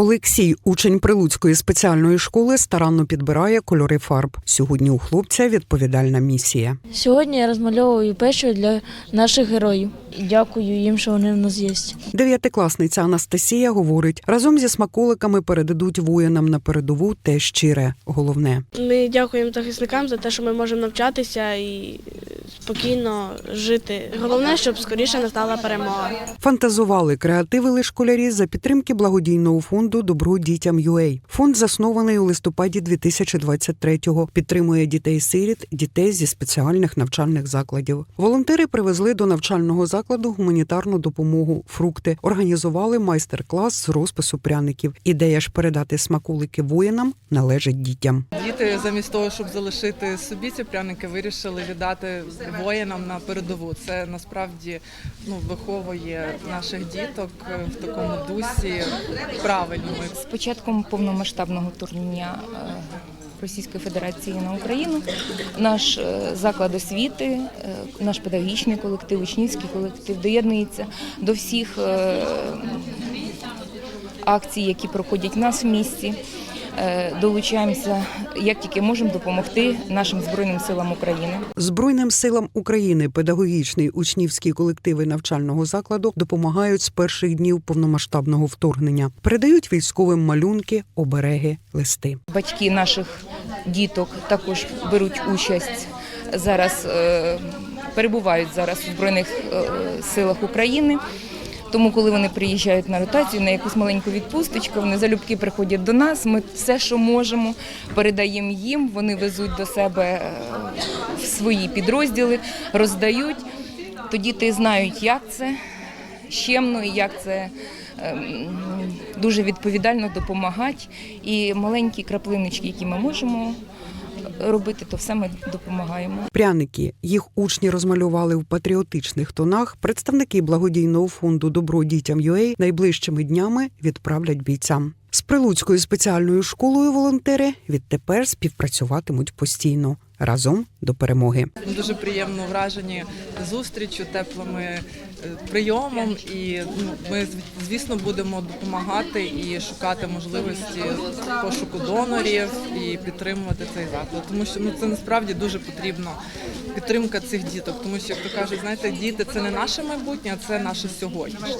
Олексій, учень Прилуцької спеціальної школи, старанно підбирає кольори фарб. Сьогодні у хлопця відповідальна місія. Сьогодні я розмальовую печу для наших героїв. Дякую їм, що вони в нас є. Дев'ятикласниця Анастасія говорить: разом зі смаколиками передадуть воїнам на передову те щире. Головне. Ми дякуємо захисникам за те, що ми можемо навчатися і спокійно жити. Головне, щоб скоріше настала перемога. Фантазували, креативили школярі за підтримки благодійного фонду Добро дітям UA. Фонд заснований у листопаді 2023-го. Підтримує дітей-сиріт, дітей зі спеціальних навчальних закладів. Волонтери привезли до навчального закладу гуманітарну допомогу, фрукти, організували майстер-клас з розпису пряників. Ідея ж передати смаколики воїнам належить дітям. Діти замість того, щоб залишити собі ці пряники, вирішили віддати воїнам на передову. Це насправді ну виховує наших діток в такому дусі правильному. З початком повномасштабного е, Російської Федерації на Україну наш е, заклад освіти, е, наш педагогічний колектив, учнівський колектив доєднується до всіх е, акцій, які проходять в нас в місті. Е, Долучаємося як тільки можемо допомогти нашим збройним силам України. Збройним силам України педагогічний учнівські колективи навчального закладу допомагають з перших днів повномасштабного вторгнення. Передають військовим малюнки, обереги, листи. Батьки наших діток також беруть участь зараз, е, перебувають зараз у Збройних е, силах України. Тому, коли вони приїжджають на ротацію на якусь маленьку відпусточку, вони залюбки приходять до нас. Ми все, що можемо, передаємо їм. Вони везуть до себе е, в свої підрозділи, роздають. Тоді ти знають, як це щемно і як це ем, дуже відповідально допомагати. І маленькі краплиночки, які ми можемо робити, то все ми допомагаємо. Пряники їх учні розмалювали в патріотичних тонах. Представники благодійного фонду Добро дітям UA найближчими днями відправлять бійцям. З Прилуцькою спеціальною школою волонтери відтепер співпрацюватимуть постійно разом до перемоги. Дуже приємно вражені зустрічю, теплими е, прийомом. І ну, ми звісно будемо допомагати і шукати можливості пошуку донорів і підтримувати цей заклад. Тому що ну це насправді дуже потрібно підтримка цих діток. Тому що як то кажуть, знаєте, діти це не наше майбутнє, а це наше сьогодні.